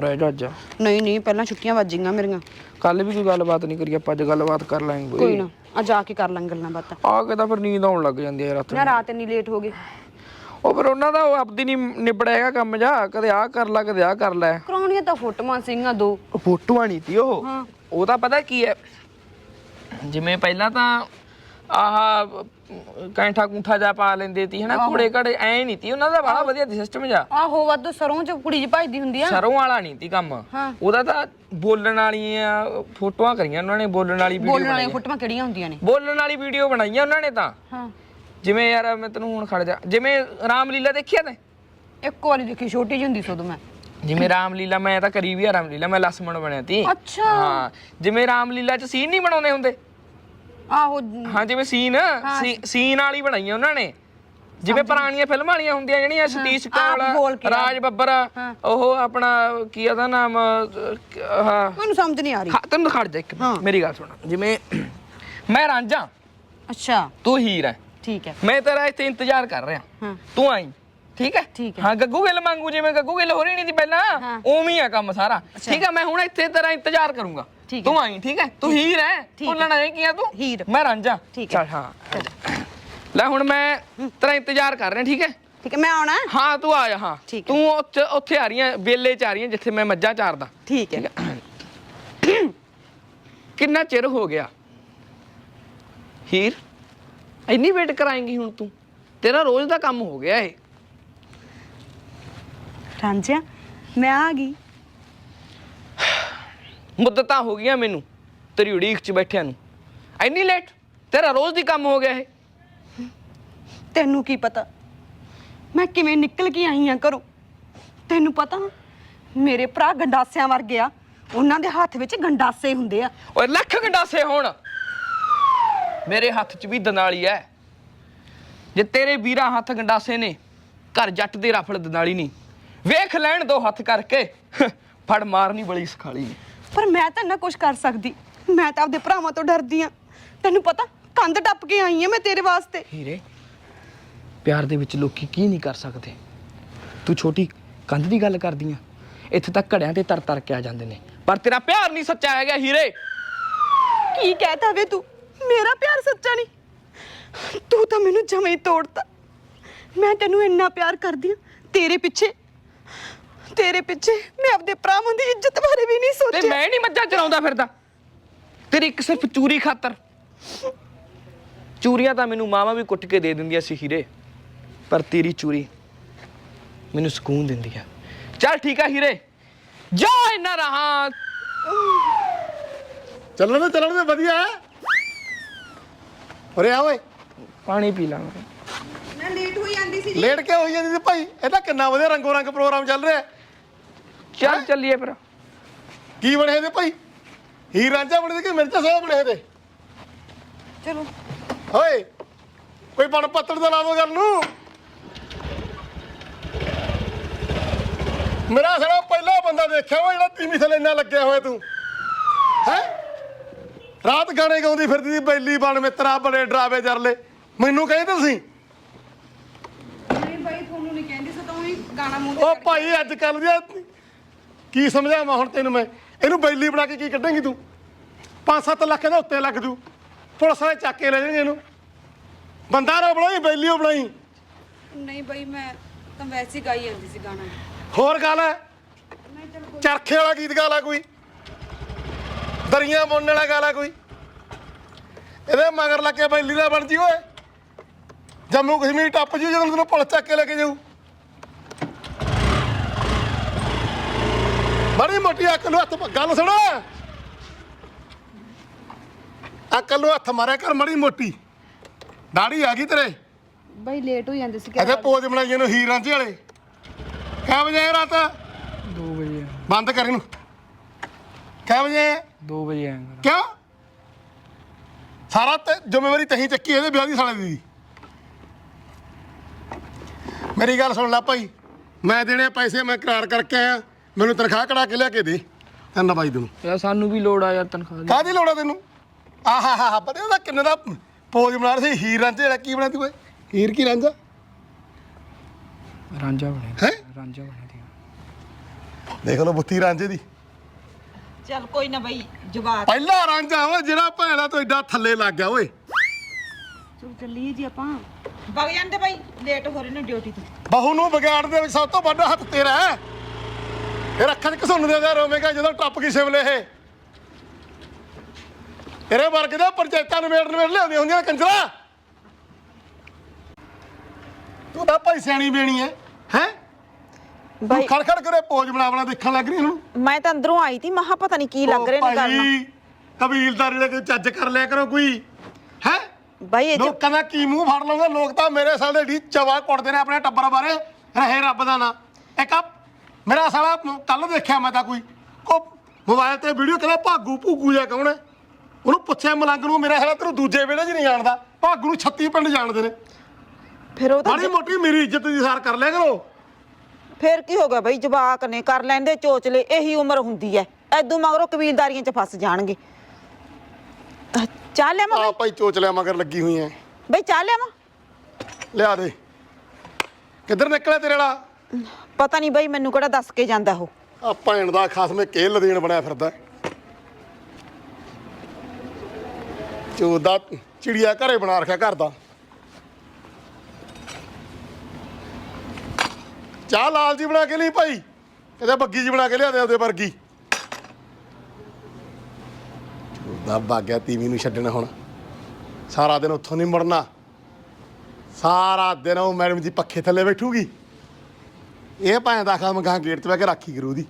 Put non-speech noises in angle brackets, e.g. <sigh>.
ਰਹਿ ਜਾ ਅੱਜ। ਨਹੀਂ ਨਹੀਂ ਪਹਿਲਾਂ ਛੁੱਟੀਆਂ ਵੱਜੀਆਂ ਮੇਰੀਆਂ। ਕੱਲ ਵੀ ਕੋਈ ਗੱਲਬਾਤ ਨਹੀਂ ਕਰੀ ਆਪਾਂ ਅੱਜ ਗੱਲਬਾਤ ਕਰ ਲਾਂਗੇ ਕੋਈ। ਨਾ ਆ ਜਾ ਕੇ ਕਰ ਲਾਂਗੇ ਗੱਲਾਂ ਬਾਤਾਂ। ਆ ਕੇ ਤਾਂ ਫਿਰ ਨੀਂਦ ਆਉਣ ਲੱਗ ਜਾਂਦੀ ਹੈ ਰਾਤ ਨੂੰ। ਨਾ ਰਾਤ ਇੰਨੀ ਲੇਟ ਹੋ ਗਈ। ਉਹ ਫਿਰ ਉਹਨਾਂ ਦਾ ਉਹ ਆਪਦੀ ਨਹੀਂ ਨਿਬੜਿਆ ਹੈਗਾ ਕੰਮ ਜਾ ਕਦੇ ਆ ਕਰ ਲੈ ਕਦੇ ਆ ਕਰ ਲੈ। ਕਰਾਉਣੀਆਂ ਤਾਂ ਫੋਟੋਆਂ ਸਿੰਘਾਂ ਦੋ। ਫੋਟੋਆਂ ਨਹੀਂ ਤੀ ਉਹ। ਹਾਂ। ਉਹ ਤਾਂ ਪਤਾ ਕੀ ਹੈ ਜਿਵੇਂ ਪਹਿਲਾਂ ਤਾਂ ਆਹ ਕੈਂਠਾ ਕੁੰਠਾ ਜਾ ਪਾ ਲੈਂਦੇ ਤੀ ਹਨਾ ਘੋੜੇ ਘੜੇ ਐ ਨਹੀਂ ਤੀ ਉਹਨਾਂ ਦਾ ਬੜਾ ਵਧੀਆ ਸਿਸਟਮ ਜਾ ਆਹੋ ਵਾਧੂ ਸਰੋਂ ਚ ਕੁੜੀ ਚ ਭਜਦੀ ਹੁੰਦੀ ਆ। ਸਰੋਂ ਵਾਲਾ ਨਹੀਂ ਤੀ ਕੰਮ। ਉਹਦਾ ਤਾਂ ਬੋਲਣ ਵਾਲੀਆਂ ਫੋਟੋਆਂ ਕਰੀਆਂ ਉਹਨਾਂ ਨੇ ਬੋਲਣ ਵਾਲੀ ਵੀਡੀਓ ਬੋਲਣ ਵਾਲੀਆਂ ਫੋਟੋਆਂ ਕਿਹੜੀਆਂ ਹੁੰਦੀਆਂ ਨੇ? ਬੋਲਣ ਵਾਲੀ ਵੀਡੀਓ ਬਣਾਈਆਂ ਉਹਨਾਂ ਨੇ ਤਾਂ। ਹਾਂ। ਜਿਵੇਂ ਯਾਰ ਮੈਂ ਤੈਨੂੰ ਹੁਣ ਖੜ ਜਾ। ਜਿਵੇਂ ਰਾਮਲੀਲਾ ਦੇਖਿਆ ਤੇ? ਇੱਕ ਵਾਰੀ ਦੇਖੀ ਛੋਟੀ ਜਿਹੀ ਹੁੰਦੀ ਸੀ ਉਦੋਂ ਮੈਂ। ਜਿਵੇਂ ਰਾਮਲੀਲਾ ਮੈਂ ਤਾਂ ਕਰੀ ਵੀ ਆ ਰਾਮਲੀਲਾ ਮੈਂ ਲਸਮਣ ਬਣਿਆ ਤੀ। ਅੱਛਾ। ਹਾਂ। ਜਿਵੇਂ ਰਾਮਲੀਲਾ ਚ ਸੀਨ ਨਹੀਂ ਬਣਾਉਂਦੇ ਹੁੰਦੇ? ਆਹੋ ਹਾਂ ਜਿਵੇਂ ਸੀਨ ਸੀਨ ਵਾਲੀ ਬਣਾਈਆਂ ਉਹਨਾਂ ਨੇ। ਜਿਵੇਂ ਪੁਰਾਣੀਆਂ ਫਿਲਮਾਂ ਵਾਲੀਆਂ ਹੁੰਦੀਆਂ ਜਿਹੜੀਆਂ ਸਤੀਸ਼ ਕੌਲ ਰਾਜ ਬੱਬਰ। ਉਹ ਆਪਣਾ ਕੀ ਉਹਦਾ ਨਾਮ ਹਾਂ। ਮੈਨੂੰ ਸਮਝ ਨਹੀਂ ਆ ਰਹੀ। ਤੈਨੂੰ ਖੜ ਜਾ ਇੱਕ ਹਾਂ। ਮਿੰਟ, ਮੇਰੀ ਗੱਲ ਸੁਣ। ਜਿਵੇਂ <clears throat> ਮੈਂ ਰਾਂਝਾ। ਅੱਛਾ। ਤੂੰ ਹੀਰ ਹੈ ਠੀਕ ਹੈ ਮੈਂ ਤੇਰਾ ਇੱਥੇ ਇੰਤਜ਼ਾਰ ਕਰ ਰਿਹਾ। ਤੂੰ ਆਈ। ਠੀਕ ਹੈ ਠੀਕ ਹੈ। ਹਾਂ ਗੱਗੂ ਗਿੱਲ ਮੰਗੂ ਜਿਵੇਂ ਗੱਗੂ ਗਿੱਲ ਹੋ ਰਹੀ ਨਹੀਂ ਸੀ ਪਹਿਲਾਂ। ਉਵੇਂ ਹੀ ਆ ਕੰਮ ਸਾਰਾ। ਠੀਕ ਹੈ ਮੈਂ ਹੁਣ ਇੱਥੇ ਤੇਰਾ ਇੰਤਜ਼ਾਰ ਕਰੂੰਗਾ। ਠੀਕ ਹੈ। ਤੂੰ ਆਈ ਠੀਕ ਹੈ? ਤੂੰ ਹੀਰ ਹੈ? ਠੀਕ ਹੈ। ਨਹੀਂ ਕੀ ਆ ਤੂੰ? ਹੀਰ। ਮੈਂ ਰਾਂਝਾ ਠੀਕ ਹੈ। ਚੱਲ ਹਾਂ। ਲੈ ਹੁਣ ਮੈਂ ਤੇਰਾ ਇੰਤਜ਼ਾਰ ਕਰ ਰਿਹਾ ਠੀਕ ਹੈ? ਠੀਕ ਹੈ ਮੈਂ ਆਉਣਾ? ਹੈ? ਹਾਂ ਤੂੰ ਆ ਜਾ ਹਾਂ। ਠੀਕ ਹੈ। ਤੂੰ ਉੱਥੇ ਉੱਥੇ ਆ ਰਹੀ ਹੈ ਵੇਲੇ ਚ ਆ ਰਹੀ ਹੈ ਜਿੱਥੇ ਮੈਂ ਮੱਝਾਂ ਚਾਰਦਾ। ਠੀਕ ਹੈ। ਕਿੰਨਾ ਚਿਰ ਹੋ ਗਿਆ? ਹੀਰ ਇੰਨੀ ਵੇਟ ਕਰਾਏਂਗੀ ਹੁਣ ਤੂੰ? ਤੇਰਾ ਰੋਜ਼ ਦਾ ਕੰਮ ਹੋ ਗਿਆ ਇਹ। ਰਾਂਝਿਆ ਮੈਂ ਆ ਗਈ। ਮੁੱਦਤਾਂ ਹੋ ਗਈਆਂ ਮੈਨੂੰ ਤੇਰੀ ਉਡੀਕ 'ਚ ਬੈਠਿਆਂ ਨੂੰ। ਇੰਨੀ ਲੇਟ ਤੇਰਾ ਰੋਜ਼ ਦੀ ਕੰਮ ਹੋ ਗਿਆ ਇਹ। ਤੈਨੂੰ ਕੀ ਪਤਾ? ਮੈਂ ਕਿਵੇਂ ਨਿਕਲ ਕੇ ਆਈ ਆ ਘਰੋਂ? ਤੈਨੂੰ ਪਤਾ ਮੇਰੇ ਭਰਾ ਗੰਡਾਸਿਆਂ ਵਰਗੇ ਆ ਉਹਨਾਂ ਦੇ ਹੱਥ ਵਿੱਚ ਗੰਡਾਸੇ ਹੁੰਦੇ ਆ। ਓਏ ਲੱਖ ਗੰਡਾਸੇ ਹੋਣ। ਮੇਰੇ ਹੱਥ 'ਚ ਵੀ ਦਨਾਲੀ ਐ। ਜੇ ਤੇਰੇ ਵੀਰਾਂ ਹੱਥ ਗੰਡਾਸੇ ਨੇ ਘਰ ਜੱਟ ਦੇ ਰਫਲ ਦਨਾਲੀ ਨਹੀਂ। ਵੇਖ ਲੈਣ ਦੋ ਹੱਥ ਕਰਕੇ। ਫੜ ਮਾਰਨੀ ਬੜੀ ਸਖਾਲੀ। ਨੇ ਪਰ ਮੈਂ ਤਾਂ ਨਾ ਕੁਝ ਕਰ ਸਕਦੀ। ਮੈਂ ਤਾਂ ਆਪਦੇ ਭਰਾਵਾਂ ਤੋਂ ਡਰਦੀ ਆ। ਤੈਨੂੰ ਪਤਾ ਕੰਧ ਟੱਪ ਕੇ ਆਈ ਆ ਮੈਂ ਤੇਰੇ ਵਾਸਤੇ। ਹੀਰੇ ਪਿਆਰ ਦੇ ਵਿੱਚ ਲੋਕੀ ਕੀ ਨਹੀਂ ਕਰ ਸਕਦੇ? ਤੂੰ ਛੋਟੀ ਕੰਧ ਦੀ ਗੱਲ ਕਰਦੀ ਆ। ਇੱਥੇ ਤੱਕ ਘੜਿਆਂ ਤੇ ਤਰ ਤਰ ਕੇ ਆ ਜਾਂਦੇ ਨੇ। ਪਰ ਤੇਰਾ ਪਿਆਰ ਨਹੀਂ ਸੱਚਾ ਹੈਗਾ ਹੀਰੇ। ਕੀ ਕਹਿਤਾ ਵੇ ਤੂੰ? ਮੇਰਾ ਪਿਆਰ ਸੱਚਾ ਨਹੀਂ। ਤੂੰ ਤਾਂ ਮੈਨੂੰ ਜਮੇ ਤੋੜਤਾ। ਮੈਂ ਤੈਨੂੰ ਇੰਨਾ ਪਿਆਰ ਕਰਦੀ ਆ। ਤੇਰੇ ਪਿੱਛੇ ਤੇਰੇ ਪਿੱਛੇ ਮੈਂ ਆਪਦੇ ਭਰਾਵਾਂ ਦੀ ਇੱਜ਼ਤ ਬਾਰੇ ਵੀ ਨਹੀਂ ਤੇ ਸੋਚਿਆ। ਮੈਂ ਨਹੀਂ ਮੱਝਾਂ ਚਰਾਉਂਦਾ ਫਿਰਦਾ। ਤੇਰੀ ਇੱਕ ਸਿਰਫ ਚੂਰੀ ਖਾਤਰ। ਚੂਰੀਆਂ ਤਾਂ ਮੈਨੂੰ ਮਾਵਾ ਵੀ ਕੁੱਟ ਕੇ ਦੇ ਦਿੰਦੀਆਂ ਸੀ ਹੀਰੇ ਪਰ ਤੇਰੀ ਚੂਰੀ ਮੈਨੂੰ ਸਕੂਨ ਦਿੰਦੀ ਆ। ਚੱਲ ਠੀਕ ਆ ਹੀਰੇ ਜਾ ਇੰਨਾ ਰਹਾ। ਚੱਲਣ ਦੇ ਚੱਲਣ ਦੇ ਵਧੀਆ ਹੈ। ਉਰੇ ਆ ਓਏ। ਪਾਣੀ ਪੀ ਲਾਂਗੇ। ਮੈਂ ਲੇਟ ਹੋਈ ਜਾਂਦੀ ਸੀ ਲੇਟ ਕੇ ਹੋਈ ਜਾਂਦੀ ਸੀ ਭਾਈ? ਇਹ ਤਾਂ ਕਿੰਨਾ ਵਧੀਆ ਰੰਗੋ ਰੰਗ ਪ੍ਰੋਗਰਾਮ ਚੱਲ ਰਿਹਾ। ਹੈ। ਚੱਲ ਚੱਲੀਏ ਫਿਰ। ਕੀ ਬਣੇ ਇਹਦੇ ਭਾਈ? ਹੀਰ ਰਾਂਝਾ ਬਣੇ ਤੇ ਕਿ ਮਿਰਚਾ ਸਾਹਿਬ ਬਣੇ ਇਹਦੇ? ਚਲੋ। ਓਏ ਕੋਈ ਬਣ ਪੱਤੜ ਦਾ ਲਾ ਦੋ ਗੱਲ ਨੂੰ ਮੇਰਾ ਸਾਲਾ ਪਹਿਲਾ ਬੰਦਾ ਦੇਖਿਆ ਵਾ ਜਿਹੜਾ ਤੀਵੀਂ ਥੱਲੇ ਇੰਨਾ ਲੱਗਿਆ ਹੋਇਆ ਤੂੰ। ਹੈ? ਰਾਤ ਗਾਣੇ ਗਾਉਂਦੀ ਫਿਰਦੀ ਸੀ ਬੈਲੀ ਬਣ ਮਿੱਤਰਾ ਬੜੇ ਡਰਾਵੇ ਜਰਲੇ। ਮੈਨੂੰ ਕਹਿੰਦੇ ਤੁਸੀਂ? ਨਹੀਂ ਬਾਈ ਤੁਹਾਨੂੰ ਨਹੀਂ ਕਹਿੰਦੀ ਸੋ ਤਾਂ ਉਹੀ ਗਾਣਾ ਮੂੰਹ ਉਹ ਭਾਈ ਅੱਜ ਕੱਲ ਦੀ ਕੀ ਸਮਝਾਵਾਂ ਹੁਣ ਤੈਨੂੰ ਮੈਂ? ਇਹਨੂੰ ਬੈਲੀ ਬਣਾ ਕੇ ਕੀ ਕੱਢੇਂਗੀ ਤੂੰ? 5-7 ਲੱਖ ਦੇ ਉੱਤੇ ਲੱਗ ਜੂ। ਪੁਲਿਸ ਵਾਲੇ ਚੱਕ ਕੇ ਲੈ ਜਾਣਗੇ ਇਹਨੂੰ। ਬੰਦਾ ਨਾ ਬਣਾਈ ਬੈਲੀ ਉਹ ਬਣਾਈ। ਨਹੀਂ ਬਾਈ ਮੈਂ ਤਾਂ ਵੈਸੇ ਹੀ ਗਾਈ ਜਾਂਦੀ ਸੀ ਗਾਣਾ। ਹੋਰ ਗੱਲ ਹੈ? ਚਰਖੇ ਵਾਲਾ ਗੀਤ ਗਾ ਲਾ ਕੋਈ। ਦਰੀਆਂ ਬੁਣਨ ਵਾਲਾ ਗਾ ਲਾ ਕੋਈ। ਇਹਦੇ ਮਗਰ ਲੱਗ ਕੇ ਬੈਲੀ ਦਾ ਬਣ ਜੀ ਓਏ। ਜੰਮੂ ਕਸ਼ਮੀਰ ਟੱਪ ਜੂ ਜਦੋਂ ਤੈਨੂੰ ਪੁਲਿਸ ਚੱਕ ਕੇ ਲੈ ਕੇ ਜਾਊ। ਬੜੀ ਮੋਟੀ ਅਕਲ ਨੂੰ ਹੱਥ ਗੱਲ ਸੁਣ। ਅਕਲ ਨੂੰ ਹੱਥ ਮਾਰਿਆ ਕਰ ਮੜੀ ਮੋਟੀ। ਦਾੜੀ ਆ ਗਈ ਤੇਰੇ। ਬਾਈ ਲੇਟ ਹੋ ਜਾਂਦੇ ਸੀ ਇਹਦੇ ਪੋਜ ਬਣਾਈਏ ਨੂੰ ਹੀਰਾਂ ਜੀ ਵਾਲੇ। ਕਿਆ ਵਜੇ ਆਏ ਰਾਤ? 2 ਵਜੇ ਬੰਦ ਕਰ ਇਹਨੂੰ। ਕਿਆ ਵਜੇ? ਆਏ? 2 ਵਜੇ ਆਏਗਾ ਕਿਉਂ? ਸਾਰਾ ਤੇ ਜ਼ਿੰਮੇਵਾਰੀ ਤਹੀਂ ਚੱਕੀ ਇਹਦੇ ਵਿਆਹ ਦੀ ਸਾਲੇ ਦੀ। ਮੇਰੀ ਗੱਲ ਸੁਣ ਲੈ ਭਾਈ। ਮੈਂ ਦੇਣੇ ਪੈਸੇ ਮੈਂ ਕਰਾਰ ਕਰਕੇ ਆਇਆ। ਮੈਨੂੰ ਤਨਖਾਹ ਕਢਾ ਕੇ ਲਿਆ ਕੇ ਦੇ। ਤੈਨੂੰ ਬਾਈ ਤੈਨੂੰ। ਯਾਰ ਸਾਨੂੰ ਵੀ ਲੋੜ ਆ ਯਾਰ ਤਨਖਾਹ ਦੀ। ਕਾਹਦੀ ਲੋੜ ਆ ਤੈਨੂੰ? ਆਹਾ ਹਾ ਹਾ ਪਤਾ ਉਹਦਾ ਕਿੰਨੇ ਦਾ ਪੋਜ ਬਣਾ ਰਿਹਾ ਸੀ? ਹੀਰ ਰਾਂਝੇ ਜਿਹੜਾ ਕੀ ਬਣਾਤੀ ਓਏ? ਹੀਰ ਕੀ ਰਾਂਝਾ? ਰਾਂਝਾ ਬਣੇ ਹੈ? ਰਾਂਝਾ ਬਣੇ ਦੀ ਦੇਖ ਲਓ ਬੁੱਤੀ ਰਾਂਝੇ ਦੀ। ਚੱਲ ਕੋਈ ਨਾ ਬਈ ਜਵਾਬ। ਪਹਿਲਾ ਰਾਂਝਾ ਓਏ ਜਿਹੜਾ ਭੈਣਾ ਤੋਂ ਐਡਾ ਥੱਲੇ ਲੱਗ ਗਿਆ ਓਏ। ਚਲ ਚੱਲੀਏ ਜੀ ਆਪਾਂ। ਵਗ ਜਾਂਦੇ ਬਈ ਲੇਟ ਹੋ ਰਹੇ ਨੇ ਡਿਊਟੀ ਤੋਂ। ਬਹੂ ਨੂੰ ਵਿਗਾੜ ਦੇ ਵਿੱਚ ਸਭ ਤੋਂ ਵੱਡਾ ਹੱਥ ਤੇਰਾ ਹੈ। ਇਹ ਅੱਖਾਂ 'ਚ ਘਸੁੰਨ ਦੇ ਰੋਵੇਂਗਾ ਜਦੋਂ ਟੱਪ ਗਈ ਸਿਮਲੇ ਇਹ। ਤੇਰੇ ਵਰਗੇ ਦੇ ਪੰਚਾਇਤਾਂ ਨਵੇੜ ਨਵੇੜ ਲਿਆਉਂਦੀਆਂ ਹੁੰਦੀਆਂ ਨੇ ਕੰਜਰਾ। ਤੂੰ ਤਾਂ ਭਾਈ ਸਿਆਣੀ ਬੇਣੀ ਹੈ ਹੈ? ਤੂੰ ਬਾਈ ਖੜ ਖੜ ਕਰੇ ਪੋਜ ਬਣਾ ਬਣਾ ਦੇਖਣ ਲੱਗ ਰਹੀ ਇਹਨੂੰ। ਮੈਂ ਤਾਂ ਅੰਦਰੋਂ ਆਈ ਤੀ ਮਹਾ ਪਤਾ ਨਹੀਂ ਕੀ ਲੱਗ ਰਿਹਾ ਨੇ। ਕਰਨਾ ਕਬੀਲਦਾਰੀ ਦੇ ਕੋਈ ਚੱਜ ਕਰ ਲਿਆ ਕਰੋ ਕੋਈ। ਹੈ? ਬਾਈ ਇਹ ਲੋਕਾਂ ਦਾ ਕੀ ਮੂੰਹ ਫੜ ਲਓਗੇ ਲੋਕ ਤਾਂ ਮੇਰੇ ਸਾਲੇ ਢੀ ਚਵਾ ਕੁੱਟਦੇ ਨੇ ਆਪਣੇ ਟੱਬਰ ਬਾਰੇ। ਰਹੇ ਰੱਬ ਦਾ ਨਾਂ। ਇੱਕ ਆ ਮੇਰਾ ਸਾਲਾ ਕੱਲ ਦੇਖਿਆ ਮੈਂ ਤਾਂ ਕੋਈ। ਕੋ ਮੋਬਾਈਲ ਤੇ ਵੀਡੀਓ ਕਹਿੰਦਾ ਭਾਗੂ ਭੂਗੂ ਜਾਂ ਕੌਣ ਹੈ? ਉਹਨੂੰ ਪੁੱਛਿਆ ਮਲੰਗ ਨੂੰ ਮੇਰਾ ਸਾਲਾ ਤੈਨੂੰ ਦੂਜੇ ਵੇਲੇ 'ਚ ਨਹੀਂ ਜਾਣਦਾ। ਭਾਗੂ ਨੂੰ 36 ਪਿੰਡ ਜਾਣਦੇ ਨੇ। ਫਿਰ ਉਹ ਤਾਂ ਮਾੜੀ ਮੋਟੀ ਮੇਰੀ ਇੱਜ਼ਤ ਦੀ ਸਾਰ ਕਰ ਲਿਆ ਕਰੋ। ਫਿਰ ਕੀ ਹੋ ਗਿਆ ਬਾਈ? ਜਵਾਕ ਨੇ ਕਰ ਲੈਂਦੇ ਚੋਚਲੇ ਇਹੀ ਉਮਰ ਹੁੰਦੀ ਐ ਐਦੂ ਮਗਰੋਂ ਕਬੀਲਦਾਰੀਆਂ 'ਚ ਫਸ ਜਾਣਗੇ। ਅਹ, ਚਾਹ ਲਿਆਵਾਂ ਆ? ਭਾਈ ਚੋਚਲਿਆ ਮਗਰ ਲੱਗੀ ਹੋਈ ਐ। ਬਾਈ ਚਾਹ ਲਿਆਵਾਂ? ਲਿਆ ਦੇ। ਕਿੱਧਰ ਨਿਕਲਿਆ ਤੇਰੇ ਵਾਲਾ? ਪਤਾ ਨਹੀਂ ਬਾਈ ਮੈਨੂੰ ਕਿਹੜਾ ਦੱਸ ਕੇ ਜਾਂਦਾ ਉਹ। ਆ ਭੈਣ ਦਾ ਖਾਸਮੇ ਕੇ ਲਦੀਨ ਬਣਿਆ ਫਿਰਦਾ। ਚੋਦਾ ਚਿੜੀਆ ਘਰੇ ਬਣਾ ਰੱਖਿਆ ਘਰ ਦਾ। ਚਾਹ ਲਾਲ ਜੀ ਬਣਾ ਕੇ ਲਈ ਭਾਈ ਕਿਤੇ ਬੱਗੀ ਜੀ ਬਣਾ ਕੇ ਲਿਆ ਦੇ ਉਹਦੇ ਵਰਗੀ। ਚੋਦਾ ਬਾਗਿਆ ਤੀਵੀ ਨੂੰ ਛੱਡਣਾ ਹੁਣ। ਸਾਰਾ ਦਿਨ ਉੱਥੋਂ ਨਹੀਂ ਮੁੜਨਾ। ਸਾਰਾ ਦਿਨ ਉਹ ਮੈਡਮ ਜੀ ਪੱਖੇ ਥੱਲੇ ਬੈਠੂਗੀ। ਇਹ ਭਾਂ ਦਾ ਖਾਮ ਗਾਂ ਗੇਟ ਤੇ ਬਹਿ ਕੇ ਰਾਖੀ ਕਰੂ ਉਹਦੀ।